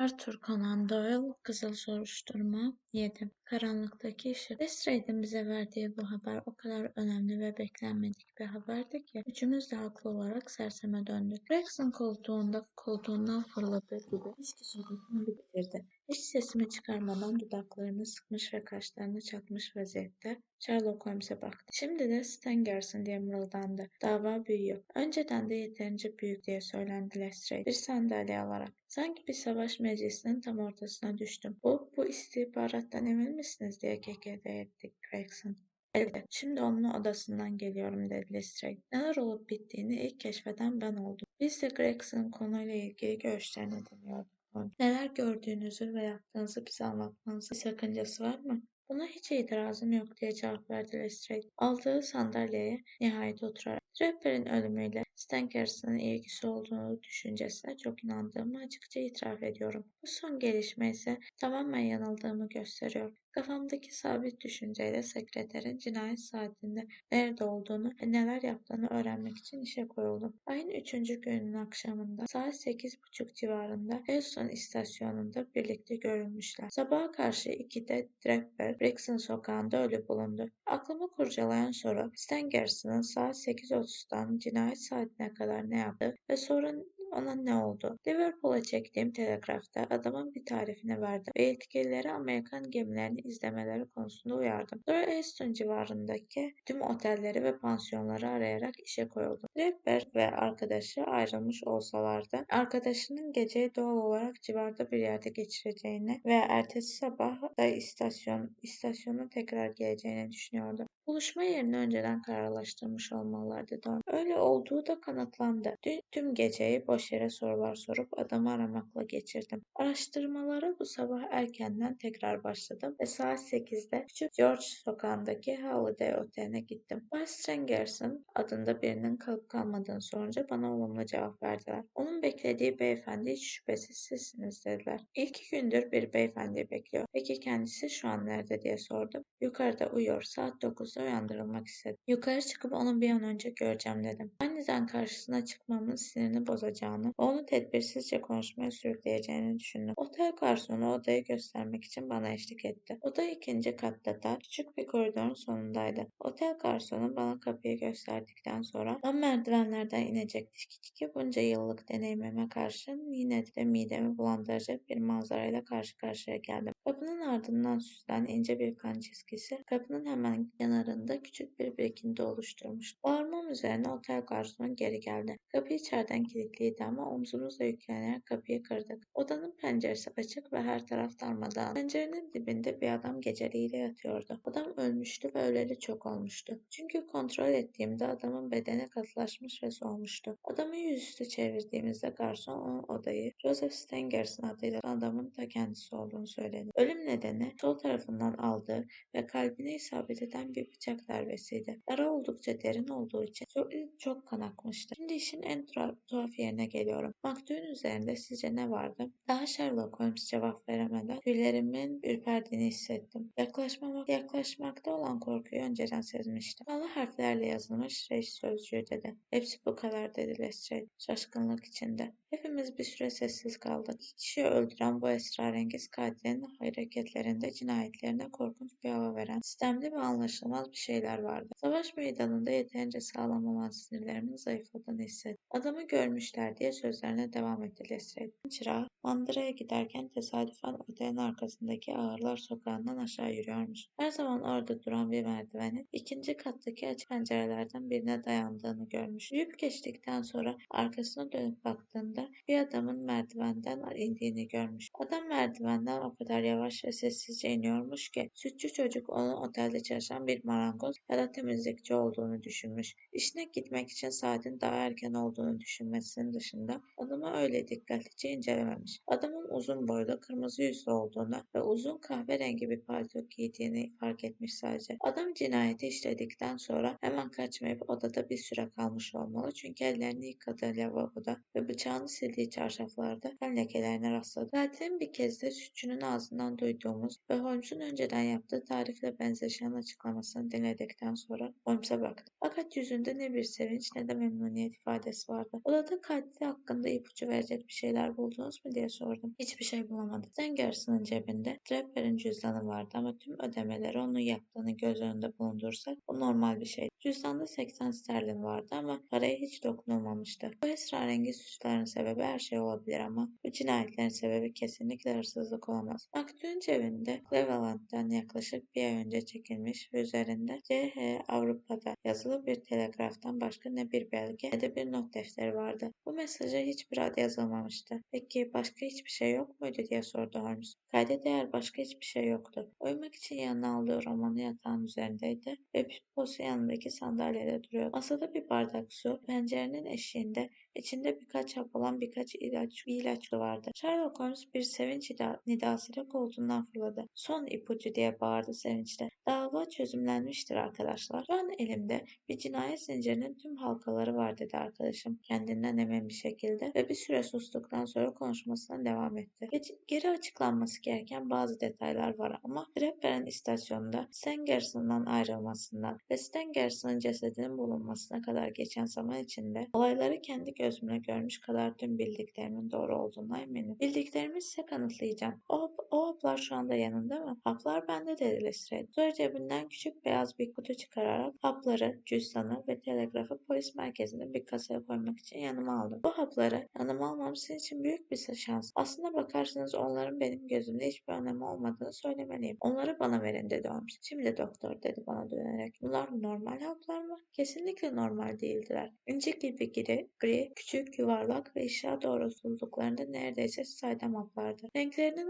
Arthur Conan Doyle Kızıl Soruşturma 7 Karanlıktaki Işık Lestrade'in bize verdiği bu haber o kadar önemli ve beklenmedik bir haberdi ki üçümüz de haklı olarak serseme döndük. Gregson koltuğunda koltuğundan fırladığı gibi hiç kişiliğini bitirdi. Hiç sesimi çıkarmadan dudaklarını sıkmış ve kaşlarını çatmış vaziyette Sherlock Holmes'e baktı. Şimdi de Stangerson diye mırıldandı. Dava büyüyor. Önceden de yeterince büyük diye söylendi Lestrade bir sandalye alarak. Sanki bir savaş meclisinin tam ortasına düştüm. Bu, bu istihbarattan emin misiniz diye kekede Gregson. Elbette. Şimdi onun odasından geliyorum dedi Lestrade. Neler olup bittiğini ilk keşfeden ben oldum. Biz de Gregson'ın konuyla ilgili görüşlerini dinliyorduk. Neler gördüğünüzü ve yaptığınızı bize anlatmanızın sakıncası var mı? Buna hiç itirazım yok diye cevap verdi Lestrade. Aldığı sandalyeye nihayet oturarak. Draper'in ölümüyle Stankerson'ın ilgisi olduğunu düşüncesine çok inandığımı açıkça itiraf ediyorum. Bu son gelişme ise tamamen yanıldığımı gösteriyor. Kafamdaki sabit düşünceyle sekreterin cinayet saatinde nerede olduğunu ve neler yaptığını öğrenmek için işe koyuldum. Ayın üçüncü gününün akşamında saat sekiz buçuk civarında Houston istasyonunda birlikte görülmüşler. Sabaha karşı ikide Draper, Brixton sokağında ölü bulundu. Aklımı kurcalayan soru Stangerson'ın saat 8.30'dan cinayet saatine kadar ne yaptı ve sonra ona ne oldu? Liverpool'a çektiğim telegrafta adamın bir tarifini verdim ve yetkilileri Amerikan gemilerini izlemeleri konusunda uyardım. Sonra Easton civarındaki tüm otelleri ve pansiyonları arayarak işe koyuldum. Draper ve arkadaşı ayrılmış olsalardı arkadaşının geceyi doğal olarak civarda bir yerde geçireceğini ve ertesi sabah da istasyon istasyona tekrar geleceğini düşünüyordu. Buluşma yerini önceden kararlaştırmış olmalılardı. Öyle olduğu da kanıtlandı. Dün tüm geceyi boş yere sorular sorup adamı aramakla geçirdim. Araştırmalara bu sabah erkenden tekrar başladım ve saat 8'de Küçük George sokağındaki Holiday Oteli'ne gittim. Bay Strangerson adında birinin kalıp kalmadığını sorunca bana olumlu cevap verdiler. Onun beklediği beyefendi hiç şüphesiz sizsiniz dediler. İlk gündür bir beyefendi bekliyor. Peki kendisi şu an nerede diye sordum. Yukarıda uyuyor. Saat 9'da uyandırılmak istedim. Yukarı çıkıp onu bir an önce göreceğim dedim. Aniden karşısına çıkmamın sinirini bozacağını ve onu tedbirsizce konuşmaya sürükleyeceğini düşündüm. Otel garsonu odayı göstermek için bana eşlik etti. Oda ikinci katta da küçük bir koridorun sonundaydı. Otel garsonu bana kapıyı gösterdikten sonra tam merdivenlerden inecekti ki bunca yıllık deneyimime karşın yine de midemi bulandıracak bir manzarayla karşı karşıya geldim. Kapının ardından süzülen ince bir kan çizgisi kapının hemen kenarında küçük bir birikinti oluşturmuş. Bağırmam üzerine otel garsonu geri geldi. Kapı içeriden kilitliydi ama omzumuzla yüklenerek kapıyı kırdık. Odanın penceresi açık ve her taraf darmadağın. Pencerenin dibinde bir adam geceliğiyle yatıyordu. Adam ölmüştü ve öleli çok olmuştu. Çünkü kontrol ettiğimde adamın bedeni katılaşmış ve soğumuştu. Adamı yüzüstü çevirdiğimizde garson onun odayı Joseph Stangerson adıyla adamın ta kendisi olduğunu söyledi. Ölüm nedeni sol tarafından aldığı ve kalbine isabet eden bir bıçak darbesiydi. Yara oldukça derin olduğu için çok, çok kan akmıştı. Şimdi işin en tuhaf yerine geliyorum. Maktulün üzerinde sizce ne vardı? Daha Sherlock Holmes cevap veremeden tüylerimin ürperdiğini hissettim. Yaklaşmamak, yaklaşmakta olan korkuyu önceden sezmiştim. Kanlı harflerle yazılmış reis sözcüğü dedi. Hepsi bu kadar dedi Lestrade şaşkınlık içinde. Hepimiz bir süre sessiz kaldık. İki kişiyi öldüren bu esrarengiz katilin hareketlerinde cinayetlerine korkunç bir hava veren, sistemli ve anlaşılmaz bir şeyler vardı. Savaş meydanında yeterince sağlam olan sinirlerimin zayıfladığını hissettim. Adamı görmüşler diye sözlerine devam etti Lestrade. Çırağı Mandıra'ya giderken tesadüfen otelin arkasındaki ağırlar sokağından aşağı yürüyormuş. Her zaman orada duran bir merdivenin ikinci kattaki açık pencerelerden birine dayandığını görmüş. Yürüyüp geçtikten sonra arkasına dönüp baktığında bir adamın merdivenden indiğini görmüş. Adam merdivenden o kadar yavaş ve sessizce iniyormuş ki sütçü çocuk onun otelde çalışan bir marangoz ya da temizlikçi olduğunu düşünmüş. İşine gitmek için saatin daha erken olduğunu düşünmesinin dışında adamı öyle dikkatlice incelememiş. Adamın uzun boylu, kırmızı yüzlü olduğunu ve uzun kahverengi bir palto giydiğini fark etmiş sadece. Adam cinayeti işledikten sonra hemen kaçmayıp odada bir süre kalmış olmalı çünkü ellerini yıkadığı lavaboda ve bıçağını sildiği çarşaflarda kan lekelerine rastladı. Katilin bir kez de sütçünün ağzından duyduğumuz ve Holmes'un önceden yaptığı tarifle benzeşen açıklamasını dinledikten sonra Holmes'a baktı. Fakat yüzünde ne bir sevinç ne de memnuniyet ifadesi vardı. Odada katil hakkında ipucu verecek bir şeyler buldunuz mu diye sordum. Hiçbir şey bulamadım. Stangerson'ın cebinde Trapper'ın cüzdanı vardı ama tüm ödemeleri onun yaptığını göz önünde bulundursak bu normal bir şey. Cüzdanda 80 sterlin vardı ama paraya hiç dokunulmamıştı. Bu esrarengiz suçların sebebi her şey olabilir ama bu cinayetlerin sebebi kesinlikle hırsızlık olamaz. Maktulün cebinde Cleveland'dan yaklaşık bir ay önce çekilmiş üzerinde CH Avrupa'da yazılı bir telegraftan başka ne bir belge ne de bir not defteri vardı. Bu mesaja hiçbir adı yazılmamıştı. Peki başka hiçbir şey yok muydu diye sordu Holmes. Kayda değer başka hiçbir şey yoktu. Uyumak için yanına aldığı romanı yatağın üzerindeydi ve piposu yanındaki sandalyede duruyordu. Masada bir bardak su, pencerenin eşiğinde içinde birkaç hap olan birkaç ilaç, bir ilaç vardı. Sherlock Holmes bir sevinç ida- nidasıyla koltuğundan fırladı. Son ipucu diye bağırdı sevinçle. Dava çözümlenmiştir arkadaşlar. Şu an elimde bir cinayet zincirinin tüm halkaları var dedi arkadaşım kendinden emin bir şekilde ve bir süre sustuktan sonra konuşmasına devam etti. Geç- geri açıklanması gereken bazı detaylar var ama Trapper'in istasyonunda Stangerson'dan ayrılmasından ve Stangerson'ın cesedinin bulunmasına kadar geçen zaman içinde olayları kendi gözümle görmüş kadar tüm bildiklerimin doğru olduğuna eminim. Bildiklerimi ise kanıtlayacağım. O, o haplar şu anda yanında mı? Haplar bende dedi Lestrade. Sonra cebinden küçük beyaz bir kutu çıkararak hapları, cüzdanı ve telegrafı polis merkezinde bir kasaya koymak için yanıma aldım. Bu hapları yanıma almam sizin için büyük bir şans. Aslında bakarsanız onların benim gözümde hiçbir önemi olmadığını söylemeliyim. Onları bana verin dedi Holmes. Şimdi doktor dedi bana dönerek. Bunlar normal haplar mı? Kesinlikle normal değildiler. İnce gibi gri, gri, küçük, yuvarlak ve işaret doğrultusuzluklarında neredeyse saydam haplardı. Renklerinin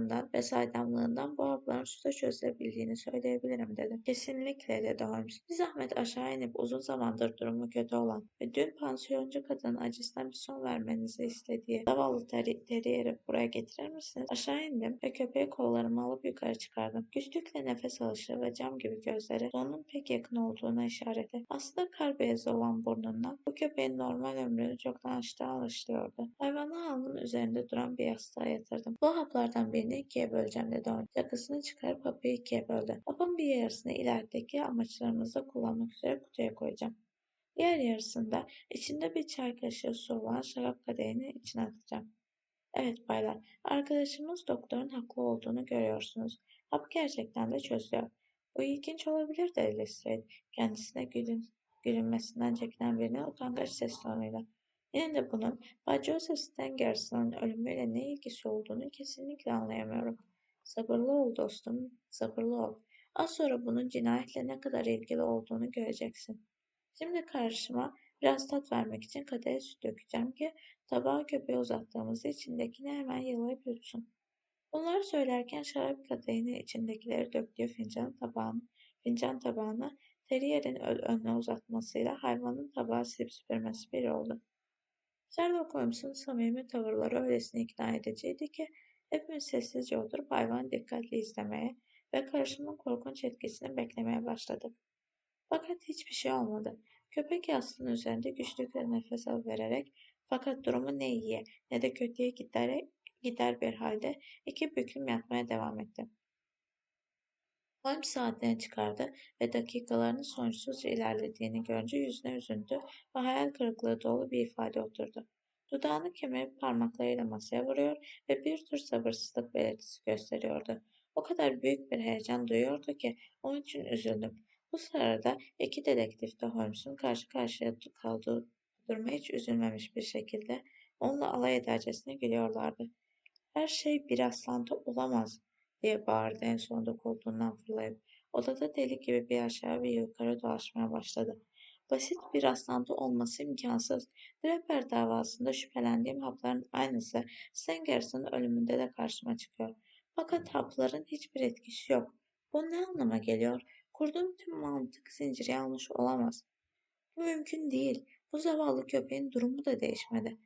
açıklığından ve saydamlığından bu hapların suda çözülebildiğini söyleyebilirim dedim. Kesinlikle dedi Holmes. Bir zahmet aşağı inip uzun zamandır durumu kötü olan ve dün pansiyoncu kadının acısına bir son vermenizi istediği zavallı teri, teriyeri buraya getirir misiniz? Aşağı indim ve köpeği kollarıma alıp yukarı çıkardım. Güçlükle nefes alışı ve cam gibi gözleri sonun pek yakın olduğuna işaretti. Aslında kar beyazı olan burnundan bu köpeğin normal ömrünü çoktan aştığı anlaşılıyordu. Hayvanı alnının üzerinde duran bir yastığa yatırdım. Bu haplardan birini ikiye böleceğim dedi Holmes. Yakasını çıkarıp hapı ikiye böldü. Hapın bir yarısını ilerideki amaçlarımızda kullanmak üzere kutuya koyacağım. Diğer yarısında içinde bir çay kaşığı su olan şarap kadehini içine atacağım. Evet baylar, arkadaşımız doktorun haklı olduğunu görüyorsunuz. Hap gerçekten de çözülüyor. Bu ilginç olabilir dedi Lestrade, kendisine gülün, gülünmesinden çekinen birine utangaç ses tonuyla. Yine de bunun Bay Joseph Stangerson'ın ölümüyle ne ilgisi olduğunu kesinlikle anlayamıyorum. Sabırlı ol dostum, sabırlı ol. Az sonra bunun cinayetle ne kadar ilgili olduğunu göreceksin. Şimdi karşıma biraz tat vermek için kadehe süt dökeceğim ki tabağı köpeğe uzattığımızda içindekini hemen yalayıp yutsun. Bunları söylerken şarap kadehini içindekileri döktüğü fincanın tabağını, fincan tabağına teriyerin ö- önüne uzatmasıyla hayvanın tabağı silip süpürmesi bir oldu. Sherlock Holmes'un samimi tavırları öylesine ikna ediciydi ki hepimiz sessizce oturup hayvanı dikkatli izlemeye ve karışımın korkunç etkisini beklemeye başladık. Fakat hiçbir şey olmadı. Köpek yastığının üzerinde güçlükle nefes alıvererek fakat durumu ne iyiye ne de kötüye gider, gider bir halde iki büklüm yatmaya devam etti. Holmes saatlerini çıkardı ve dakikalarının sonuçsuzca ilerlediğini görünce yüzüne üzüntü ve hayal kırıklığı dolu bir ifade oturdu. Dudağını kemirip parmaklarıyla masaya vuruyor ve bir tür sabırsızlık belirtisi gösteriyordu. O kadar büyük bir heyecan duyuyordu ki onun için üzüldüm. Bu sırada iki dedektif de Holmes'un karşı karşıya kaldığı duruma hiç üzülmemiş bir şekilde onunla alay edercesine gülüyorlardı. Her şey bir rastlantı olamaz diye bağırdı en sonunda koltuğundan fırlayıp. Odada deli gibi bir aşağı bir yukarı dolaşmaya başladı. Basit bir rastlantı olması imkansız. Draper davasında şüphelendiğim hapların aynısı Stangerson'ın ölümünde de karşıma çıkıyor. Fakat hapların hiçbir etkisi yok. Bu ne anlama geliyor? Kurduğum tüm mantık zinciri yanlış olamaz. Bu mümkün değil. Bu zavallı köpeğin durumu da değişmedi.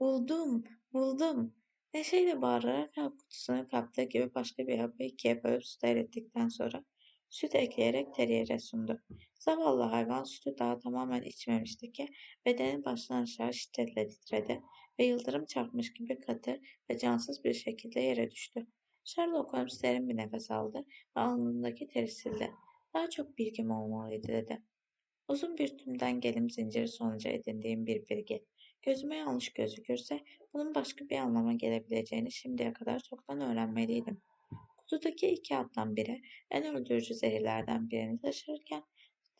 Buldum, buldum. Neşeyle bağırarak hap kutusunu kaptığı gibi başka bir hapı ikiye bölüp süt erittikten sonra süt ekleyerek teriyere sundu. Zavallı hayvan sütü daha tamamen içmemişti ki bedeni baştan aşağı şiddetle titredi ve yıldırım çarpmış gibi katı ve cansız bir şekilde yere düştü. Sherlock Holmes derin bir nefes aldı ve alnındaki teri sildi. Daha çok bilgim olmalıydı dedi. Uzun bir tümden gelim zinciri sonucu edindiğim bir bilgi. Gözüme yanlış gözükürse bunun başka bir anlama gelebileceğini şimdiye kadar çoktan öğrenmeliydim. Kutudaki iki attan biri en öldürücü zehirlerden birini taşırken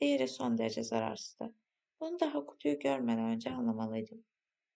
diğeri son derece zararsızdı. Bunu daha kutuyu görmeden önce anlamalıydım.